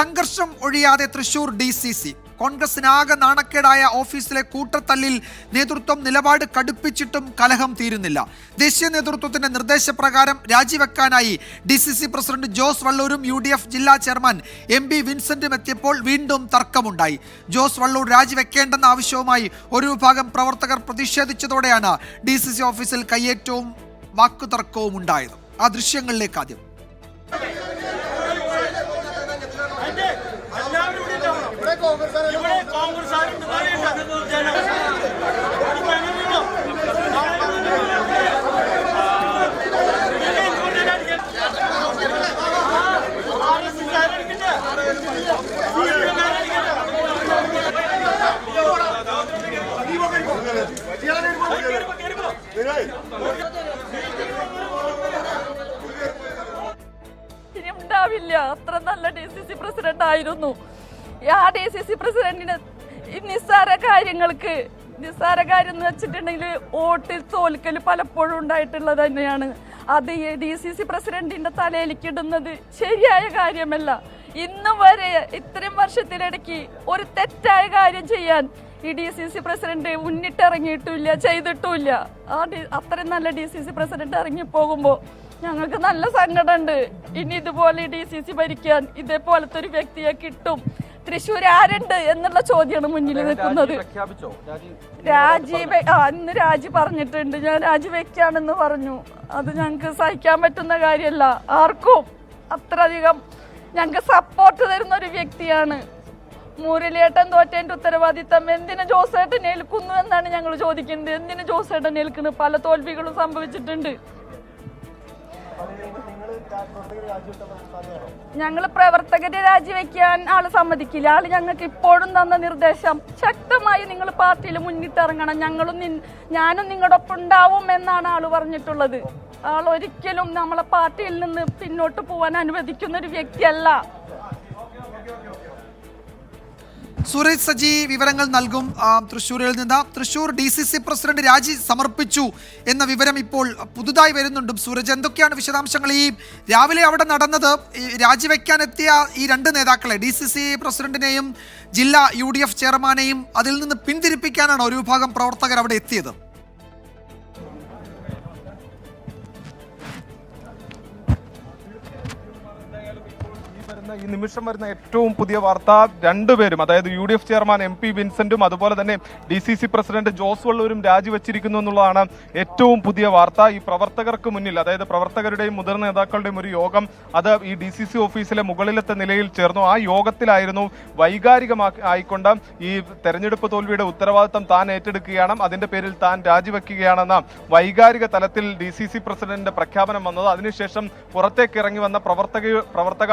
സംഘർഷം ഒഴിയാതെ Thrissur D C C കോൺഗ്രസിനാകെ നാണക്കേടായ ഓഫീസിലെ കൂട്ടത്തല്ലിൽ നേതൃത്വം നിലപാട് കടുപ്പിച്ചിട്ടും കലഹം തീരുന്നില്ല. ദേശീയ നേതൃത്വത്തിന്റെ നിർദ്ദേശപ്രകാരം രാജിവെക്കാനായി D C C president Jose വള്ളൂരും U D F ജില്ലാ ചെയർമാൻ എം ബി വിൻസെന്റും എത്തിയപ്പോൾ വീണ്ടും തർക്കമുണ്ടായി. ജോസ് വള്ളൂർ രാജിവെക്കേണ്ടെന്ന ആവശ്യവുമായി ഒരു വിഭാഗം പ്രവർത്തകർ പ്രതിഷേധിച്ചതോടെയാണ് ഡി സി സി ഓഫീസിൽ കയ്യേറ്റവും വാക്കുതർക്കവും ഉണ്ടായത് ആ ദൃശ്യങ്ങളിലേക്ക് ആദ്യം. ഇവിടെ കോൺഗ്രസ്? CPM ആരടിക്കട്ടെ? ഇനി ഉണ്ടാവില്ല അത്ര നല്ല ഡി സി സി പ്രസിഡന്റ് ആയിരുന്നു ആ ഡി സി സി പ്രസിഡന്റിന് ഈ നിസ്സാര കാര്യങ്ങൾക്ക് നിസ്സാര കാര്യം എന്ന് വെച്ചിട്ടുണ്ടെങ്കിൽ വോട്ടിൽ തോൽക്കൽ പലപ്പോഴും ഉണ്ടായിട്ടുള്ളത് തന്നെയാണ്. അത് ഡി സി സി പ്രസിഡന്റിന്റെ തലയിലേക്ക് ഇടുന്നത് ശരിയായ കാര്യമല്ല. ഇന്ന് വരെ ഇത്രയും വർഷത്തിനിടയ്ക്ക് ഒരു തെറ്റായ കാര്യം ചെയ്യാൻ ഈ ഡി സി സി പ്രസിഡന്റ് മുന്നിട്ടിറങ്ങിയിട്ടില്ല ചെയ്തിട്ടുമില്ല. ആ ഡി അത്രയും നല്ല ഡി സി സി പ്രസിഡന്റ് ഇറങ്ങിപ്പോകുമ്പോൾ ഞങ്ങൾക്ക് നല്ല സങ്കടമുണ്ട്. ഇനി ഇതുപോലെ ഡി സി സി ഭരിക്കാൻ ഇതേപോലത്തെ ഒരു വ്യക്തിയെ കിട്ടും. തൃശ്ശൂർ ആരുണ്ട് എന്നുള്ള ചോദ്യമാണ് മുന്നിൽ നിൽക്കുന്നത്. രാജി ഇന്ന് രാജി പറഞ്ഞിട്ടുണ്ട്. ഞാൻ രാജി വെക്കാണെന്ന് പറഞ്ഞു. അത് ഞങ്ങൾക്ക് സഹിക്കാൻ പറ്റുന്ന കാര്യമല്ല. ആർക്കും അത്രയധികം ഞങ്ങൾക്ക് സപ്പോർട്ട് തരുന്ന ഒരു വ്യക്തിയാണ്. മുരളിയേട്ടൻ തോറ്റേന്റെ ഉത്തരവാദിത്തം. എന്തിനു ജോസേട്ടൻ ഏൽക്കുന്നു എന്നാണ് ഞങ്ങൾ ചോദിക്കുന്നത്. എന്തിനു ജോസേട്ടൻ ഏൽക്കുന്നു? പല തോൽവികളും സംഭവിച്ചിട്ടുണ്ട്. ഞങ്ങൾ പ്രവർത്തകരെ രാജിവെക്കാൻ ആൾ സമ്മതിക്കില്ല. ആൾ ഞങ്ങൾക്ക് ഇപ്പോഴും തന്ന നിർദ്ദേശം ശക്തമായി നിങ്ങൾ പാർട്ടിയിൽ മുന്നിട്ടിറങ്ങണം. ഞങ്ങളും ഞാനും നിങ്ങളുടെ ഒപ്പം ഉണ്ടാവും എന്നാണ് ആൾ പറഞ്ഞിട്ടുള്ളത്. ആൾ ഒരിക്കലും നമ്മളെ പാർട്ടിയിൽ നിന്ന് പിന്നോട്ട് പോവാൻ അനുവദിക്കുന്ന ഒരു വ്യക്തിയല്ല. സൂരജ് സജി വിവരങ്ങൾ നൽകും. തൃശ്ശൂരിൽ നിന്ന് Thrissur D C C president രാജി സമർപ്പിച്ചു എന്ന വിവരം ഇപ്പോൾ പുതുതായി വരുന്നുണ്ടും. സൂരജ് എന്തൊക്കെയാണ് വിശദാംശങ്ങൾ? ഈ രാവിലെ അവിടെ നടന്നത് രാജിവെക്കാനെത്തിയ ഈ രണ്ട് നേതാക്കളെ ഡി സി സി പ്രസിഡന്റിനെയും ജില്ലാ യു ഡി എഫ് ചെയർമാനെയും അതിൽ നിന്ന് പിന്തിരിപ്പിക്കാനാണ് ഒരു വിഭാഗം പ്രവർത്തകർ അവിടെ എത്തിയത്. വരുന്ന ഈ നിമിഷം വരുന്ന ഏറ്റവും പുതിയ വാർത്ത രണ്ടുപേരും അതായത് U D F chairman M P വിൻസെന്റും അതുപോലെ തന്നെ D C C president Jose വള്ളൂരും രാജിവെച്ചിരിക്കുന്നു എന്നുള്ളതാണ് ഏറ്റവും പുതിയ വാർത്ത. ഈ പ്രവർത്തകർക്ക് മുന്നിൽ അതായത് പ്രവർത്തകരുടെയും മുതിർന്ന നേതാക്കളുടെയും ഒരു യോഗം അത് ഈ ഡി സി സി ഓഫീസിലെ മുകളിലത്തെ നിലയിൽ ചേർന്നു. ആ യോഗത്തിലായിരുന്നു വൈകാരികമാക്കി ആയിക്കൊണ്ട് ഈ തെരഞ്ഞെടുപ്പ് തോൽവിയുടെ ഉത്തരവാദിത്തം താൻ ഏറ്റെടുക്കുകയാണ്. അതിന്റെ പേരിൽ താൻ രാജിവെക്കുകയാണെന്ന വൈകാരിക തലത്തിൽ ഡി സി സി പ്രസിഡന്റിന്റെ പ്രഖ്യാപനം വന്നത്. അതിനുശേഷം പുറത്തേക്ക് ഇറങ്ങി വന്ന പ്രവർത്തക പ്രവർത്തക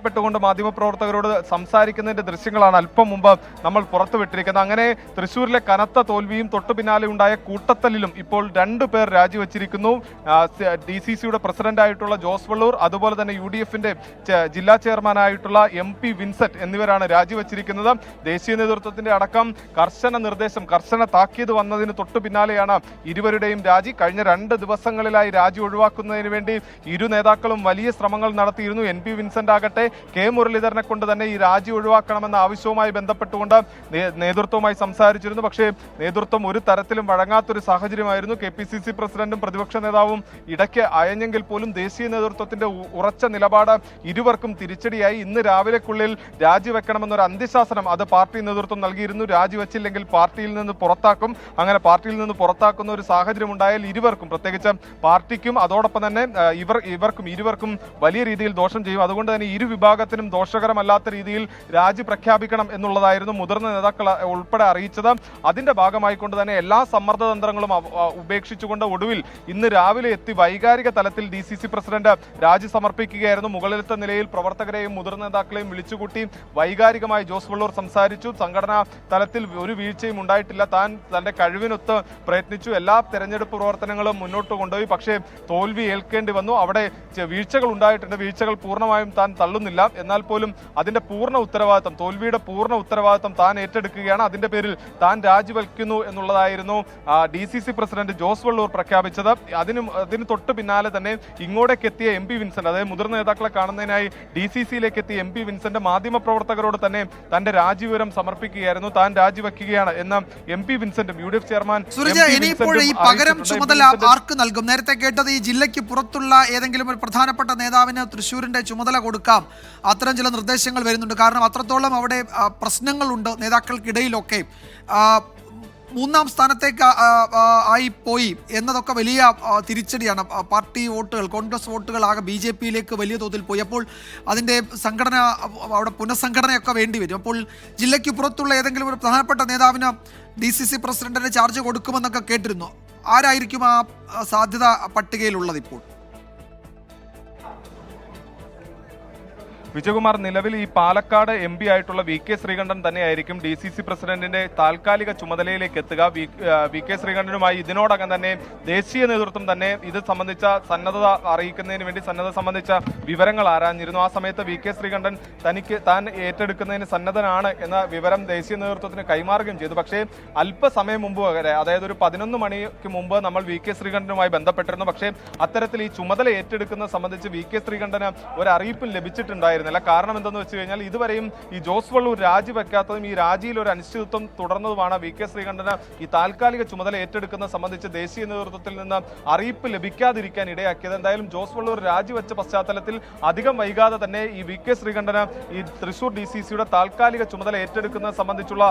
സങ്കടപ്പെട്ടുകൊണ്ട് മാധ്യമപ്രവർത്തകരോട് സംസാരിക്കുന്നതിന്റെ ദൃശ്യങ്ങളാണ് അല്പം മുമ്പ് നമ്മൾ പുറത്തുവിട്ടിരിക്കുന്നത്. അങ്ങനെ തൃശ്ശൂരിലെ കനത്ത തോൽവിയും തൊട്ടു പിന്നാലെ ഉണ്ടായ കൂട്ടത്തലിലും ഇപ്പോൾ രണ്ടു പേർ രാജിവെച്ചിരിക്കുന്നു. ഡി സി സിയുടെ പ്രസിഡന്റായിട്ടുള്ള ജോസ് വള്ളൂർ അതുപോലെ തന്നെ യു ഡി എഫിന്റെ ജില്ലാ ചെയർമാനായിട്ടുള്ള എം പി വിൻസെറ്റ് എന്നിവരാണ് രാജിവെച്ചിരിക്കുന്നത്. ദേശീയ നേതൃത്വത്തിന്റെ അടക്കം കർശന നിർദ്ദേശം കർശന താക്കീത് വന്നതിന് തൊട്ടു പിന്നാലെയാണ് ഇരുവരുടെയും രാജി. കഴിഞ്ഞ രണ്ട് ദിവസങ്ങളിലായി രാജി ഒഴിവാക്കുന്നതിന് വേണ്ടി ഇരു നേതാക്കളും വലിയ ശ്രമങ്ങൾ നടത്തിയിരുന്നു. എൻ പി വിൻസെന്റ് ആകട്ടെ കെ മുരളീധരനെ കൊണ്ട് തന്നെ ഈ രാജി ഒഴിവാക്കണമെന്ന ആവശ്യവുമായി ബന്ധപ്പെട്ടുകൊണ്ട് നേതൃത്വവുമായി സംസാരിച്ചിരുന്നു. പക്ഷേ നേതൃത്വം ഒരു തരത്തിലും വഴങ്ങാത്തൊരു സാഹചര്യമായിരുന്നു. കെ പി സി സി പ്രസിഡന്റും പ്രതിപക്ഷ നേതാവും ഇടയ്ക്ക് അയഞ്ഞെങ്കിൽ പോലും ദേശീയ നേതൃത്വത്തിന്റെ ഉറച്ച നിലപാട് ഇരുവർക്കും തിരിച്ചടിയായി. ഇന്ന് രാവിലെക്കുള്ളിൽ രാജിവെക്കണമെന്നൊരു അന്ത്യശാസനം അത് പാർട്ടി നേതൃത്വം നൽകിയിരുന്നു. രാജിവെച്ചില്ലെങ്കിൽ പാർട്ടിയിൽ നിന്ന് പുറത്താക്കും. അങ്ങനെ പാർട്ടിയിൽ നിന്ന് പുറത്താക്കുന്ന ഒരു സാഹചര്യം ഉണ്ടായാൽ ഇരുവർക്കും പ്രത്യേകിച്ച് പാർട്ടിക്കും അതോടൊപ്പം തന്നെ ഇവർ ഇവർക്കും ഇരുവർക്കും വലിയ രീതിയിൽ ദോഷം ചെയ്യും. അതുകൊണ്ട് തന്നെ ഇരു വിഭാഗത്തിനും ദോഷകരമല്ലാത്ത രീതിയിൽ രാജി പ്രഖ്യാപിക്കണം എന്നുള്ളതായിരുന്നു മുതിർന്ന നേതാക്കൾ ഉൾപ്പെടെ അറിയിച്ചത്. അതിന്റെ ഭാഗമായിക്കൊണ്ട് തന്നെ എല്ലാ സമ്മർദ്ദ തന്ത്രങ്ങളും ഉപേക്ഷിച്ചുകൊണ്ട് ഒടുവിൽ ഇന്ന് രാവിലെ എത്തി വൈകാരിക തലത്തിൽ ഡി സി സി പ്രസിഡന്റ് രാജി സമർപ്പിക്കുകയായിരുന്നു. മുകളിലത്തെ നിലയിൽ പ്രവർത്തകരെയും മുതിർന്ന നേതാക്കളെയും വിളിച്ചുകൂട്ടി വൈകാരികമായി ജോസ് വള്ളൂർ സംസാരിച്ചു. സംഘടനാ തലത്തിൽ ഒരു വീഴ്ചയും ഉണ്ടായിട്ടില്ല. താൻ തന്റെ കഴിവിനൊത്ത് പ്രയത്നിച്ചു. എല്ലാ തെരഞ്ഞെടുപ്പ് പ്രവർത്തനങ്ങളും മുന്നോട്ട് കൊണ്ടുപോയി. പക്ഷേ തോൽവി ഏൽക്കേണ്ടി വന്നു. അവിടെ വീഴ്ചകൾ ഉണ്ടായിട്ടുണ്ട്. വീഴ്ചകൾ പൂർണമായും താൻ തള്ളുന്നില്ല. സാധിക്കുന്നില്ല എന്നാൽ പോലും അതിന്റെ പൂർണ ഉത്തരവാദിത്തം തോൽവിയുടെ പൂർണ ഉത്തരവാദിത്തം താൻ ഏറ്റെടുക്കുകയാണ്. അതിന്റെ പേരിൽ താൻ രാജിവെക്കുന്നു എന്നുള്ളതായിരുന്നു D C C president Jose Valloor പ്രഖ്യാപിച്ചത്. അതിന് അതിന് തൊട്ട് പിന്നാലെ തന്നെ ഇങ്ങോട്ടേക്ക് എത്തിയ എം പി വിൻസെന്റ് അതായത് മുതിർന്ന നേതാക്കളെ കാണുന്നതിനായി ഡി സി സിയിലേക്ക് എത്തിയ എം പി വിൻസെന്റ് മാധ്യമപ്രവർത്തകരോട് തന്നെ തന്റെ രാജിവിവരം സമർപ്പിക്കുകയായിരുന്നു. താൻ രാജിവെക്കുകയാണ് എന്ന എം പി വിൻസെന്റും യു ഡി എഫ് ചെയർമാൻ ഈ പകരം ചുമതല ആർക്ക് നൽകും? നേരത്തെ കേട്ടത് ഈ ജില്ലയ്ക്ക് പുറത്തുള്ള ഏതെങ്കിലും ഒരു പ്രധാനപ്പെട്ട നേതാവിന് തൃശൂരിന്റെ ചുമതല കൊടുക്കാം. അത്തരം ചില നിർദ്ദേശങ്ങൾ വരുന്നുണ്ട്. കാരണം അത്രത്തോളം അവിടെ പ്രശ്നങ്ങളുണ്ട് നേതാക്കൾക്കിടയിലൊക്കെ. മൂന്നാം സ്ഥാനത്തേക്ക് ആയി പോയി എന്നതൊക്കെ വലിയ തിരിച്ചടിയാണ്. പാർട്ടി വോട്ടുകൾ കോൺഗ്രസ് വോട്ടുകൾ ആകെ ബി ജെ പിയിലേക്ക് വലിയ തോതിൽ പോയി. അപ്പോൾ അതിന്റെ സംഘടന അവിടെ പുനഃസംഘടനയൊക്കെ വേണ്ടി വരും. അപ്പോൾ ജില്ലയ്ക്ക് പുറത്തുള്ള ഏതെങ്കിലും ഒരു പ്രധാനപ്പെട്ട നേതാവിന് ഡി സി സി പ്രസിഡന്റിന് ചാർജ് കൊടുക്കുമെന്നൊക്കെ കേട്ടിരുന്നു. ആരായിരിക്കും ആ, സാധ്യത പട്ടികയിലുള്ളത് ഇപ്പോൾ? വിജയകുമാർ നിലവിൽ ഈ പാലക്കാട് എം പി ആയിട്ടുള്ള വി കെ ശ്രീകണ്ഠൻ തന്നെയായിരിക്കും ഡി സി സി പ്രസിഡന്റിന്റെ താൽക്കാലിക ചുമതലയിലേക്ക് എത്തുക. വി കെ ശ്രീകണ്ഠനുമായി ഇതിനോടകം തന്നെ ദേശീയ നേതൃത്വം തന്നെ ഇത് സംബന്ധിച്ച സന്നദ്ധത അറിയിക്കുന്നതിന് വേണ്ടി സന്നദ്ധ സംബന്ധിച്ച വിവരങ്ങൾ ആരാഞ്ഞിരുന്നു. ആ സമയത്ത് വി കെ ശ്രീകണ്ഠൻ തനിക്ക് താൻ ഏറ്റെടുക്കുന്നതിന് സന്നദ്ധനാണ് എന്ന വിവരം ദേശീയ നേതൃത്വത്തിന് കൈമാറുകയും ചെയ്തു. പക്ഷേ അല്പസമയം മുമ്പ് വരെ അതായത് ഒരു പതിനൊന്ന് മണിക്ക് മുമ്പ് നമ്മൾ വി കെ ശ്രീകണ്ഠനുമായി ബന്ധപ്പെട്ടിരുന്നു. പക്ഷേ അത്തരത്തിൽ ഈ ചുമതല ഏറ്റെടുക്കുന്നത് സംബന്ധിച്ച് വി കെ ശ്രീകണ്ഠന് ഒരു അറിയിപ്പും ലഭിച്ചിട്ടുണ്ടായിരുന്നില്ല കാരണം എന്തെന്ന് വെച്ച് കഴിഞ്ഞാൽ ഇതുവരെയും ഈ ജോസ് വള്ളൂർ രാജിവെക്കാത്തതും ഈ രാജിയിൽ ഒരു അനിശ്ചിതത്വം തുടർന്നതുമാണ് വി കെ ശ്രീകണ്ഠന് ഈ താൽക്കാലിക ചുമതല ഏറ്റെടുക്കുന്നത് സംബന്ധിച്ച് ദേശീയ നേതൃത്വത്തിൽ നിന്ന് അറിയിപ്പ് ലഭിക്കാതിരിക്കാൻ ഇടയാക്കിയത്. എന്തായാലും ജോസ് വള്ളൂർ രാജിവെച്ച പശ്ചാത്തലത്തിൽ അധികം വൈകാതെ തന്നെ ഈ വി കെ ശ്രീകണ്ഠന് ഈ തൃശൂർ ഡി സി സിയുടെ താൽക്കാലിക ചുമതല ഏറ്റെടുക്കുന്നത് സംബന്ധിച്ചുള്ള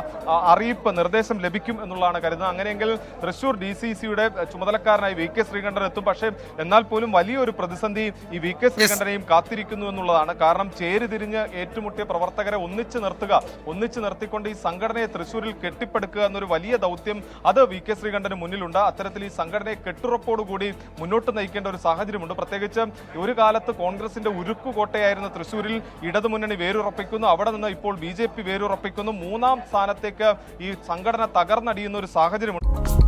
അറിയിപ്പ് നിർദ്ദേശം ലഭിക്കും എന്നുള്ളതാണ് കരുതുന്നത്. അങ്ങനെയെങ്കിൽ തൃശൂർ ഡി സി സിയുടെ ചുമതലക്കാരനായി വി കെ ശ്രീകണ്ഠൻ എത്തും. പക്ഷേ എന്നാൽ പോലും വലിയൊരു പ്രതിസന്ധി ഈ വി കെ ശ്രീകണ്ഠനെയും കാത്തിരിക്കുന്നു എന്നുള്ളതാണ്. കാരണം ചേരിതിരിഞ്ഞ് ഏറ്റുമുട്ടിയ പ്രവർത്തകരെ ഒന്നിച്ചു നിർത്തുക ഒന്നിച്ചു നിർത്തിക്കൊണ്ട് ഈ സംഘടനയെ തൃശ്ശൂരിൽ കെട്ടിപ്പടുക്കുക എന്നൊരു വലിയ ദൗത്യം അത് വി കെ ശ്രീകണ്ഠന് മുന്നിലുണ്ട്. അത്തരത്തിൽ ഈ സംഘടനയെ കെട്ടുറപ്പോടുകൂടി മുന്നോട്ട് നയിക്കേണ്ട ഒരു സാഹചര്യമുണ്ട്. പ്രത്യേകിച്ച് ഒരു കാലത്ത് കോൺഗ്രസിന്റെ ഉരുക്കുകോട്ടയായിരുന്ന തൃശ്ശൂരിൽ ഇടതുമുന്നണി വേരുറപ്പിക്കുന്നു. അവിടെ നിന്ന് ഇപ്പോൾ ബി വേരുറപ്പിക്കുന്നു. മൂന്നാം സ്ഥാനത്തേക്ക് ഈ സംഘടന തകർന്നടിയുന്ന ഒരു സാഹചര്യമുണ്ട്.